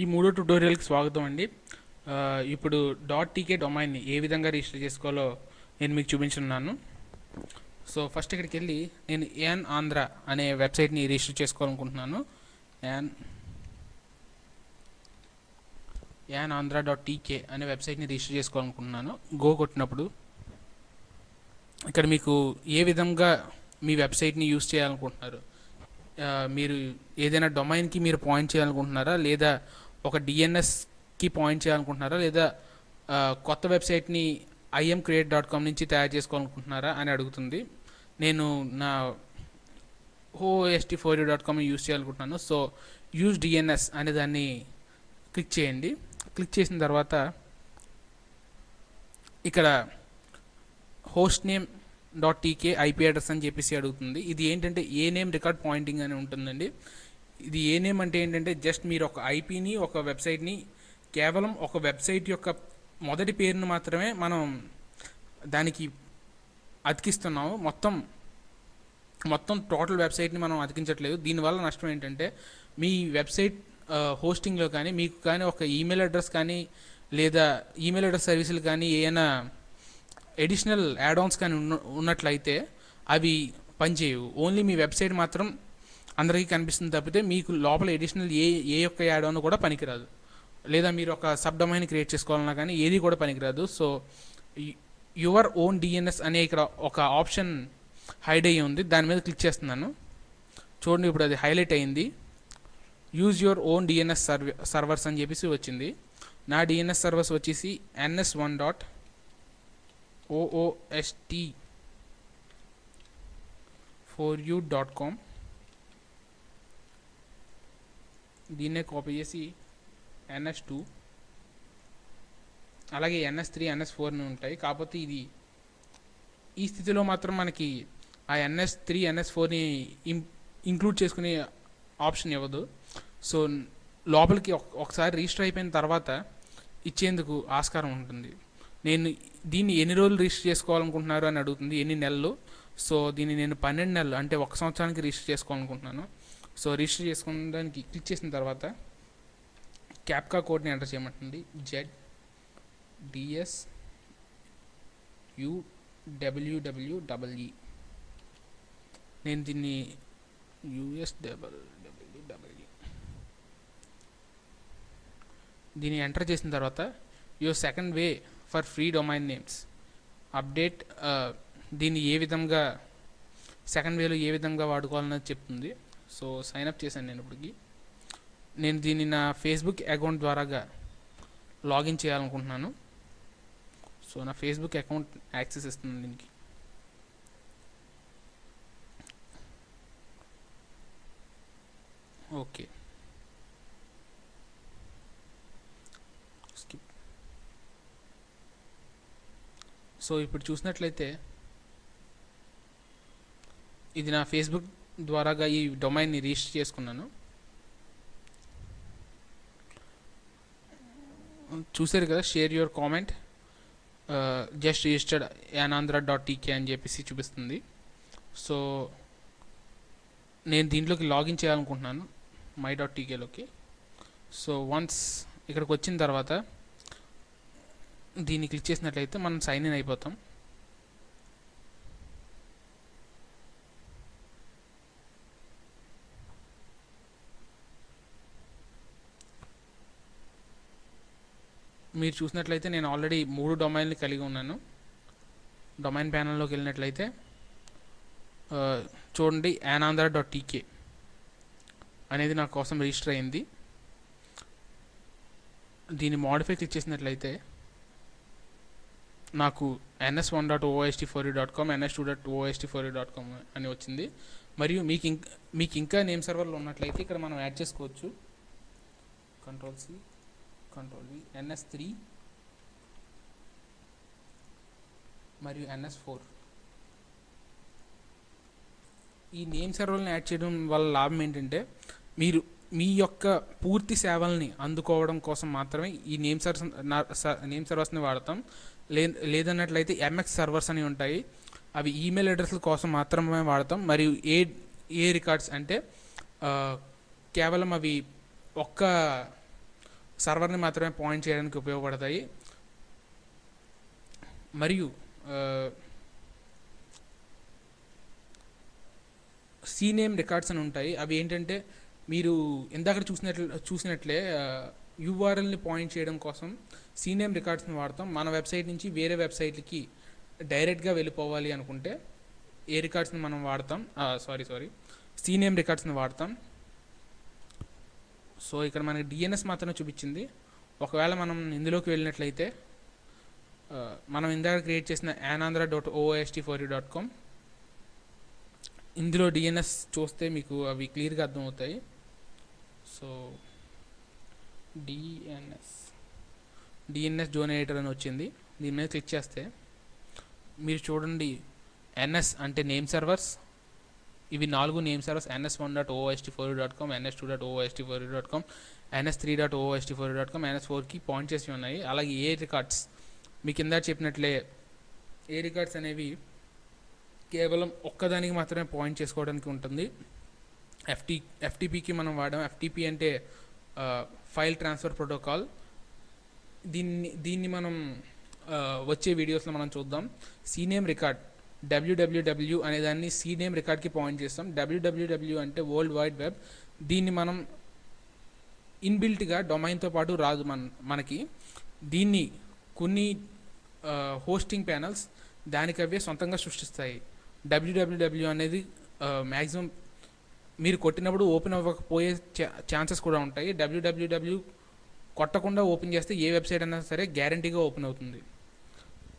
ఈ మూడో ట్యుటోరియల్కి స్వాగతం అండి. ఇప్పుడు డాట్ టీకే డొమైన్ని ఏ విధంగా రిజిస్టర్ చేసుకోవాలో నేను మీకు చూపించున్నాను సో ఫస్ట్ ఇక్కడికి వెళ్ళి నేను యాన్ ఆంధ్ర అనే వెబ్సైట్ని రిజిస్టర్ చేసుకోవాలనుకుంటున్నాను. An an Andhra dot TK అనే వెబ్సైట్ని రిజిస్టర్ చేసుకోవాలనుకుంటున్నాను. గో కొట్టినప్పుడు ఇక్కడ మీకు ఏ విధంగా మీ వెబ్సైట్ని యూస్ చేయాలనుకుంటున్నారు? మీరు ఏదైనా డొమైన్కి మీరు పాయింట్ చేయాలనుకుంటున్నారా? లేదా ఒక డిఎన్ఎస్కి పాయింట్ చేయాలనుకుంటున్నారా? లేదా కొత్త వెబ్సైట్ని ఐఎం క్రియేట్ డాట్ కామ్ నుంచి తయారు చేసుకోవాలనుకుంటున్నారా అని అడుగుతుంది. నేను నా OST four U dot com use చేయాలనుకుంటున్నాను. సో యూజ్ డిఎన్ఎస్ అనే దాన్ని క్లిక్ చేయండి. క్లిక్ చేసిన తర్వాత ఇక్కడ host name dot TK IP address అని చెప్పేసి అడుగుతుంది. ఇది ఏంటంటే ఏ నేమ్ రికార్డ్ పాయింటింగ్ అని ఉంటుందండి. ఇది ఏ నేమ్ అంటే ఏంటంటే జస్ట్ మీరు ఒక ఐపీని ఒక వెబ్సైట్ని కేవలం ఒక వెబ్సైట్ యొక్క మొదటి పేరును మాత్రమే మనం దానికి అతికిస్తున్నాము. మొత్తం మొత్తం టోటల్ వెబ్సైట్ని మనం అతికించట్లేదు. దీనివల్ల నష్టం ఏంటంటే మీ వెబ్సైట్ హోస్టింగ్లో కానీ మీకు కానీ ఒక ఈమెయిల్ అడ్రస్ కానీ లేదా ఈమెయిల్ అడ్రస్ సర్వీసులు కానీ ఏమైనా ఎడిషనల్ యాడ్ ఆన్స్ కానీ ఉన్న ఉన్నట్లయితే అవి పనిచేయవు. ఓన్లీ మీ వెబ్సైట్ మాత్రం అందరికీ కనిపిస్తుంది తప్పితే మీకు లోపల ఎడిషనల్ ఏ ఏ యొక్క యాడ్ ఆన్ కూడా పనికిరాదు. లేదా మీరు ఒక సబ్ డొమైన్ క్రియేట్ చేసుకోవాలన్నా కానీ ఏది కూడా పనికిరాదు. సో యువర్ ఓన్ డిఎన్ఎస్ అనే ఇక్కడ ఒక ఆప్షన్ హైడ్ అయ్యి ఉంది. దాని మీద క్లిక్ చేస్తున్నాను. చూడండి ఇప్పుడు అది హైలైట్ అయింది. Use your own DNS ser servers అని చెప్పేసి వచ్చింది. నా డిఎన్ఎస్ సర్వర్స్ వచ్చేసి NS one dot OOST four U dot com దీన్నే కాపీ చేసి ఎన్ఎస్ టూ అలాగే ఎన్ఎస్ త్రీ ఎన్ఎస్ ఫోర్ని ఉంటాయి. కాకపోతే ఇది ఈ స్థితిలో మాత్రం మనకి ఆ ఎన్ఎస్ త్రీ ఎన్ఎస్ ఫోర్ని ఇంక్లూడ్ చేసుకునే ఆప్షన్ ఇవ్వదు. సో లోపలికి ఒక- ఒకసారి రిజిస్టర్ అయిపోయిన తర్వాత ఇచ్చేందుకు ఆస్కారం ఉంటుంది. నేను దీన్ని ఎన్ని రోజులు రిజిస్టర్ చేసుకోవాలనుకుంటున్నారు అని అడుగుతుంది. ఎన్ని నెలలు? సో దీన్ని నేను పన్నెండు నెలలు అంటే ఒక సంవత్సరానికి రిజిస్టర్ చేసుకోవాలనుకుంటున్నాను. సో రిజిస్టర్ చేసుకోవడానికి క్లిక్ చేసిన తర్వాత క్యాప్కా కోడ్ని enter చేయమంటుంది. Z D S U double E నేను దీన్ని U S double W double E దీన్ని ఎంటర్ చేసిన తర్వాత your second way for free domain names update దీన్ని ఏ విధంగా సెకండ్ వేలో ఏ విధంగా వాడుకోవాలన్నది చెప్తుంది. సో సైన్ అప్ చేశాను నేను ఇప్పటికి. నేను దీన్ని నా ఫేస్బుక్ అకౌంట్ ద్వారాగా లాగిన్ చేయాలనుకుంటున్నాను. సో నా ఫేస్బుక్ అకౌంట్ యాక్సెస్ ఇస్తుంది దీనికి. ఓకే స్కిప్ సో ఇప్పుడు చూసినట్లయితే ఇది నా ఫేస్బుక్ ద్వారాగా ఈ డొమైన్ని రిజిస్టర్ చేసుకున్నాను. చూసారు కదా share your comment. Just registered యానాంధ్ర dot TK అని చెప్పేసి చూపిస్తుంది. సో నేను దీంట్లోకి లాగిన్ చేయాలనుకుంటున్నాను మై డాట్ టీకేలోకి సో వన్స్ ఇక్కడికి వచ్చిన తర్వాత దీన్ని క్లిక్ చేసినట్లయితే మనం సైన్ ఇన్ అయిపోతాం. మీరు చూసినట్లయితే నేను ఆల్రెడీ మూడు డొమైన్లు కలిగి ఉన్నాను. డొమైన్ ప్యానల్లోకి వెళ్ళినట్లయితే చూడండి యానాంధ్ర డాట్ టీకే అనేది నా కోసం రిజిస్టర్ అయింది. దీన్ని మోడిఫై క్లిక్ చేసినట్లయితే నాకు NS one dot OST four dot com NS two dot OST four dot com అని వచ్చింది. మరియు మీకు ఇంకా మీకు ఇంకా నేమ్ సర్వర్లు ఉన్నట్లయితే ఇక్కడ మనం యాడ్ చేసుకోవచ్చు. Control C control V NS three మరియు ఎన్ఎస్ ఫోర్ ఈ నేమ్ సర్వర్లను యాడ్ చేయడం వల్ల లాభం ఏంటంటే మీరు మీ యొక్క పూర్తి సేవల్ని అందుకోవడం కోసం మాత్రమే ఈ నేమ్ సర్వర్స్ నేమ్ సర్వర్స్ని వాడతాం. లే లేదన్నట్లయితే ఎంఎక్స్ సర్వర్స్ అని ఉంటాయి. అవి ఈమెయిల్ అడ్రస్ల కోసం మాత్రమే వాడతాం. మరియు ఏ ఏ రికార్డ్స్ అంటే కేవలం అవి ఒక్క సర్వర్ని మాత్రమే పాయింట్ చేయడానికి ఉపయోగపడతాయి. మరియు సీ నేమ్ రికార్డ్స్ అని ఉంటాయి. అవి ఏంటంటే మీరు ఇందాక చూసినట్లు చూసినట్లే యూఆర్ఎల్ని పాయింట్ చేయడం కోసం సీ నేమ్ రికార్డ్స్ని వాడతాం. మన వెబ్సైట్ నుంచి వేరే వెబ్సైట్కి డైరెక్ట్గా వెళ్ళిపోవాలి అనుకుంటే ఏ రికార్డ్స్ని మనం వాడతాం? Sorry sorry. సీ నేమ్ రికార్డ్స్ని వాడతాం. సో ఇక్కడ మనకి డిఎన్ఎస్ మాత్రమే చూపించింది. ఒకవేళ మనం ఇందులోకి వెళ్ళినట్లయితే మనం ఇందాక క్రియేట్ చేసిన యానాంధ్ర dot OST four U dot com ఇందులో డిఎన్ఎస్ చూస్తే మీకు అవి క్లియర్గా అర్థమవుతాయి. సో డిఎన్ఎస్ డిఎన్ఎస్ జోనేటర్ అని వచ్చింది. దీని మీద క్లిక్ చేస్తే మీరు చూడండి ఎన్ఎస్ అంటే నేమ్ సర్వర్స్ ఇవి నాలుగు name servers NS one dot OST four dot com NS two dot OST four dot com NS three dot OST four dot com NS ఫోర్కి పాయింట్ చేసి ఉన్నాయి. అలాగే ఏ రికార్డ్స్ మీ కింద చెప్పినట్లే ఏ రికార్డ్స్ అనేవి కేవలం ఒక్కదానికి మాత్రమే పాయింట్ చేసుకోవడానికి ఉంటుంది. ఎఫ్టీ ఎఫ్టీపీకి మనం వాడడం ఎఫ్టీపీ అంటే ఫైల్ ట్రాన్స్ఫర్ ప్రోటోకాల్ దీన్ని దీన్ని మనం వచ్చే వీడియోస్లో మనం చూద్దాం. సీనేమ్ రికార్డ్ డబ్ల్యూడబ్ల్యూడబ్ల్యూ అనే దాన్ని సీనేమ్ రికార్డ్కి పాయింట్ చేస్తాం. డబ్ల్యూడబ్ల్యూడబ్ల్యూ అంటే వరల్డ్ వైడ్ వెబ్ దీన్ని మనం ఇన్బిల్ట్గా డొమైన్తో పాటు రాదు మన మనకి. దీన్ని కొన్ని హోస్టింగ్ ప్యానల్స్ దానికవే సొంతంగా సృష్టిస్తాయి. డబ్ల్యూడబ్ల్యూడబ్ల్యూ అనేది మ్యాక్సిమం మీరు కొట్టినప్పుడు ఓపెన్ అవ్వకపోయే ఛాన్సెస్ కూడా ఉంటాయి. డబ్ల్యూడబ్ల్యూడబ్ల్యూ కొట్టకుండా ఓపెన్ చేస్తే ఏ వెబ్సైట్ అయినా సరే గ్యారంటీగా ఓపెన్ అవుతుంది.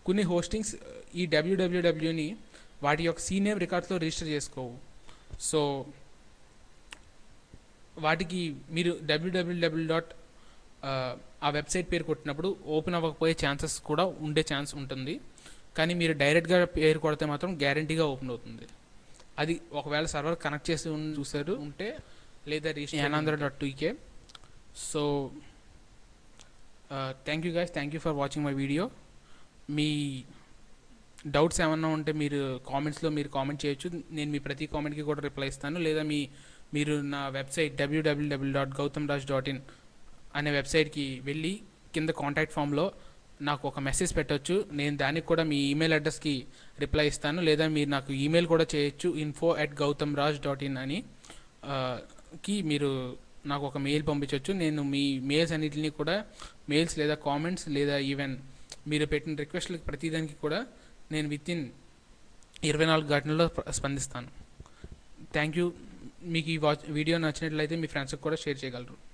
కొన్ని హోస్టింగ్స్ ఈ డబ్ల్యూడబ్ల్యూడబ్ల్యూని వాటి యొక్క సీనియర్ రికార్డ్స్లో రిజిస్టర్ చేసుకోవు. సో వాటికి మీరు డబ్ల్యూడబ్ల్యూడబ్ల్యూ డాట్ ఆ వెబ్సైట్ పేరు కొట్టినప్పుడు ఓపెన్ అవ్వకపోయే ఛాన్సెస్ కూడా ఉండే ఛాన్స్ ఉంటుంది. కానీ మీరు డైరెక్ట్గా పేరు కొడితే మాత్రం గ్యారంటీగా ఓపెన్ అవుతుంది. అది ఒకవేళ సర్వర్ కనెక్ట్ చేసి చూసారు ఉంటే లేదా యానాంధ్ర dot TK so thank you guys thank you for watching my video. Me doubts ఏమన్నా ఉంటే మీరు కామెంట్స్లో మీరు కామెంట్ చేయొచ్చు. నేను మీ ప్రతి కామెంట్కి కూడా రిప్లై ఇస్తాను. లేదా మీ మీరు నా website WWW dot Gautham Raj dot in అనే వెబ్సైట్కి వెళ్ళి కింద కాంటాక్ట్ ఫామ్లో నాకు ఒక మెసేజ్ పెట్టొచ్చు. నేను దానికి కూడా మీ ఈమెయిల్ అడ్రస్కి రిప్లై ఇస్తాను. లేదా మీరు నాకు ఈమెయిల్ కూడా చేయొచ్చు. Info at Gautham Raj dot in అని కి మీరు నాకు ఒక మెయిల్ పంపించవచ్చు నేను మీ మెయిల్స్ అన్నిటిని కూడా మెయిల్స్ లేదా కామెంట్స్ లేదా ఈవెన్ మీరు పెట్టిన రిక్వెస్ట్లకి ప్రతిదానికి కూడా నేను విత్ ఇన్ ఇరవై నాలుగు గంటల్లో స్పందిస్తాను. Thank you. మీకు ఈ వాచ్ వీడియో నచ్చినట్లయితే మీ ఫ్రెండ్స్కి కూడా షేర్ చేయగలరు.